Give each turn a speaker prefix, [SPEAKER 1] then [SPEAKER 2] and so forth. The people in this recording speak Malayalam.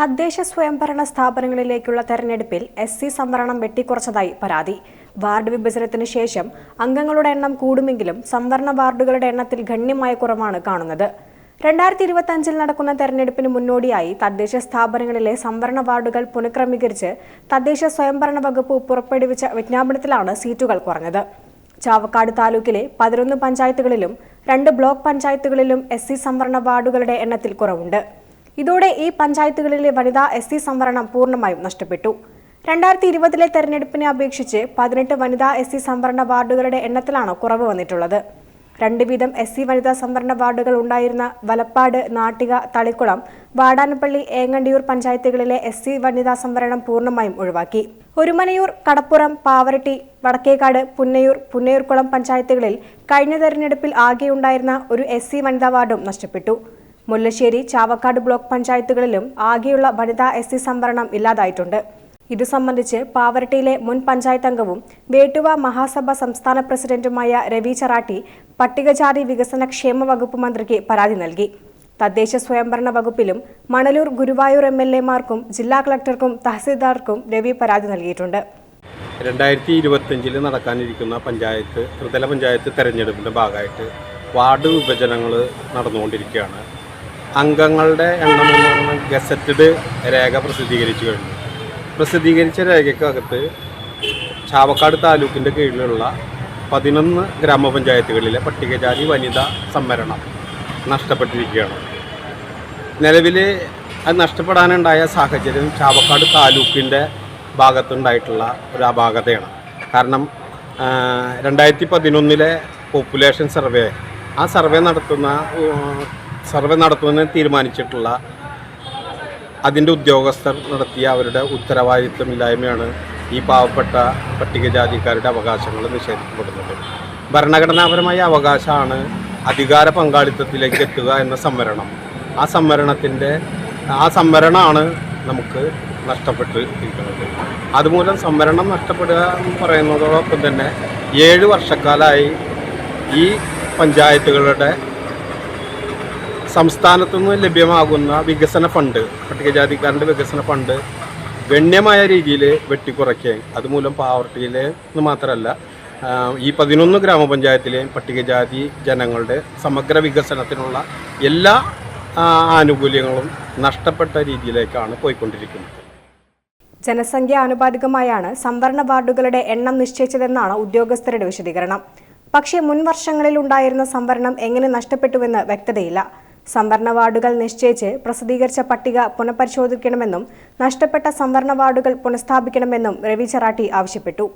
[SPEAKER 1] തദ്ദേശ സ്വയംഭരണ സ്ഥാപനങ്ങളിലേക്കുള്ള തെരഞ്ഞെടുപ്പിൽ എസ് സി സംവരണം വെട്ടിക്കുറച്ചതായി പരാതി വാർഡ് വിഭജനത്തിന് ശേഷം അംഗങ്ങളുടെ എണ്ണം കൂടുമെങ്കിലും സംവരണ വാർഡുകളുടെ എണ്ണത്തിൽ ഗണ്യമായ കുറവാണ് കാണുന്നത് രണ്ടായിരത്തി അഞ്ചിൽ നടക്കുന്ന തെരഞ്ഞെടുപ്പിന് മുന്നോടിയായി തദ്ദേശ സ്ഥാപനങ്ങളിലെ സംവരണ വാർഡുകൾ പുനഃക്രമീകരിച്ച് തദ്ദേശ സ്വയംഭരണ വകുപ്പ് പുറപ്പെടുവിച്ച വിജ്ഞാപനത്തിലാണ് സീറ്റുകൾ കുറഞ്ഞത് ചാവക്കാട് താലൂക്കിലെ പതിനൊന്ന് പഞ്ചായത്തുകളിലും രണ്ട് ബ്ലോക്ക് പഞ്ചായത്തുകളിലും എസ് സി സംവരണ വാർഡുകളുടെ എണ്ണത്തിൽ കുറവുണ്ട് ഇതോടെ ഈ പഞ്ചായത്തുകളിലെ വനിതാ എസ് സി സംവരണം പൂർണ്ണമായും നഷ്ടപ്പെട്ടു രണ്ടായിരത്തി ഇരുപതിലെ തെരഞ്ഞെടുപ്പിനെ അപേക്ഷിച്ച് പതിനെട്ട് വനിതാ എസ് സി സംവരണ വാർഡുകളുടെ എണ്ണത്തിലാണ് കുറവ് വന്നിട്ടുള്ളത് രണ്ട് വീതം എസ് സി വനിതാ സംവരണ വാർഡുകൾ ഉണ്ടായിരുന്ന വലപ്പാട് നാട്ടിക തളിക്കുളം വാടാനപ്പള്ളി ഏങ്ങണ്ടിയൂർ പഞ്ചായത്തുകളിലെ എസ് സി വനിതാ സംവരണം പൂർണ്ണമായും ഒഴിവാക്കി ഒരുമനയൂർ കടപ്പുറം പാവരട്ടി വടക്കേക്കാട് പുന്നയൂർ പുന്നയൂർക്കുളം പഞ്ചായത്തുകളിൽ കഴിഞ്ഞ തെരഞ്ഞെടുപ്പിൽ ആകെയുണ്ടായിരുന്ന ഒരു എസ് സി വനിതാ വാർഡും നഷ്ടപ്പെട്ടു മുല്ലശ്ശേരി ചാവക്കാട് ബ്ലോക്ക് പഞ്ചായത്തുകളിലും ആകെയുള്ള വനിതാ എസ് സി സംവരണം ഇല്ലാതായിട്ടുണ്ട് ഇതു സംബന്ധിച്ച് പാവറട്ടിയിലെ മുൻ പഞ്ചായത്ത് അംഗവും വേട്ടുവ മഹാസഭ സംസ്ഥാന പ്രസിഡന്റുമായ രവി ചറാട്ടി പട്ടികജാതി വികസന ക്ഷേമ വകുപ്പ് മന്ത്രിക്ക് പരാതി നൽകി തദ്ദേശ സ്വയംഭരണ വകുപ്പിലും മണലൂർ ഗുരുവായൂർ എം എൽ മാർക്കും ജില്ലാ കളക്ടർക്കും തഹസീൽദാർക്കും രവി പരാതി നൽകിയിട്ടുണ്ട്
[SPEAKER 2] രണ്ടായിരത്തി ഇരുപത്തഞ്ചിൽ നടക്കാനിരിക്കുന്ന പഞ്ചായത്ത് ത്രിതല പഞ്ചായത്ത് തെരഞ്ഞെടുപ്പിന്റെ ഭാഗമായിട്ട് വാർഡ് വിഭജനങ്ങൾ നടന്നുകൊണ്ടിരിക്കുകയാണ് അംഗങ്ങളുടെ എണ്ണം എന്ന് പറഞ്ഞാൽ ഗസറ്റഡ് രേഖ പ്രസിദ്ധീകരിച്ചു കഴിഞ്ഞു പ്രസിദ്ധീകരിച്ച രേഖയ്ക്കകത്ത് ചാവക്കാട് താലൂക്കിൻ്റെ കീഴിലുള്ള പതിനൊന്ന് ഗ്രാമപഞ്ചായത്തുകളിലെ പട്ടികജാതി വനിതാ സംവരണം നഷ്ടപ്പെട്ടിരിക്കുകയാണ് നിലവിൽ അത് നഷ്ടപ്പെടാനുണ്ടായ സാഹചര്യം ചാവക്കാട് താലൂക്കിൻ്റെ ഭാഗത്തുണ്ടായിട്ടുള്ള ഒരു അപാകതയാണ് കാരണം രണ്ടായിരത്തി പതിനൊന്നിലെ പോപ്പുലേഷൻ സർവേ ആ സർവേ നടത്തുന്ന സർവേ നടത്തുന്നതിന് തീരുമാനിച്ചിട്ടുള്ള അതിൻ്റെ ഉദ്യോഗസ്ഥർ നടത്തിയ അവരുടെ ഉത്തരവാദിത്വമില്ലായ്മയാണ് ഈ പാവപ്പെട്ട പട്ടികജാതിക്കാരുടെ അവകാശങ്ങൾ നിഷേധിക്കപ്പെടുന്നത് ഭരണഘടനാപരമായ അവകാശമാണ് അധികാര പങ്കാളിത്തത്തിലേക്ക് എത്തുക എന്ന സംവരണം ആ സംവരണത്തിൻ്റെ ആ സംവരണമാണ് നമുക്ക് നഷ്ടപ്പെട്ടിരിക്കുന്നത് അതുമൂലം സംവരണം നഷ്ടപ്പെടുക എന്ന് പറയുന്നതോടൊപ്പം തന്നെ ഏഴ് വർഷക്കാലമായി ഈ പഞ്ചായത്തുകളുടെ സംസ്ഥാനത്തു നിന്ന് ലഭ്യമാകുന്ന വികസന ഫണ്ട് പട്ടികജാതിക്കാരൻ്റെ വികസന ഫണ്ട് ഗണ്യമായ രീതിയിൽ വെട്ടിക്കുറയ്ക്കുകയും അതുമൂലം പാവർട്ടിയിലെ എന്ന് മാത്രമല്ല ഈ പതിനൊന്ന് ഗ്രാമപഞ്ചായത്തിലെയും പട്ടികജാതി ജനങ്ങളുടെ സമഗ്ര വികസനത്തിനുള്ള എല്ലാ ആനുകൂല്യങ്ങളും നഷ്ടപ്പെട്ട രീതിയിലേക്കാണ് പോയിക്കൊണ്ടിരിക്കുന്നത്
[SPEAKER 1] ജനസംഖ്യ ആനുപാതികമായാണ് സംവരണ വാർഡുകളുടെ എണ്ണം നിശ്ചയിച്ചതെന്നാണ് ഉദ്യോഗസ്ഥരുടെ വിശദീകരണം പക്ഷേ മുൻവർഷങ്ങളിൽ ഉണ്ടായിരുന്ന സംവരണം എങ്ങനെ നഷ്ടപ്പെട്ടുവെന്ന് വ്യക്തതയില്ല സംവരണ വാർഡുകൾ നിശ്ചയിച്ച് പ്രസിദ്ധീകരിച്ച പട്ടിക പുനഃപരിശോധിക്കണമെന്നും നഷ്ടപ്പെട്ട സംവരണ വാർഡുകൾ പുനഃസ്ഥാപിക്കണമെന്നും രവി ചെറാട്ടി ആവശ്യപ്പെട്ടു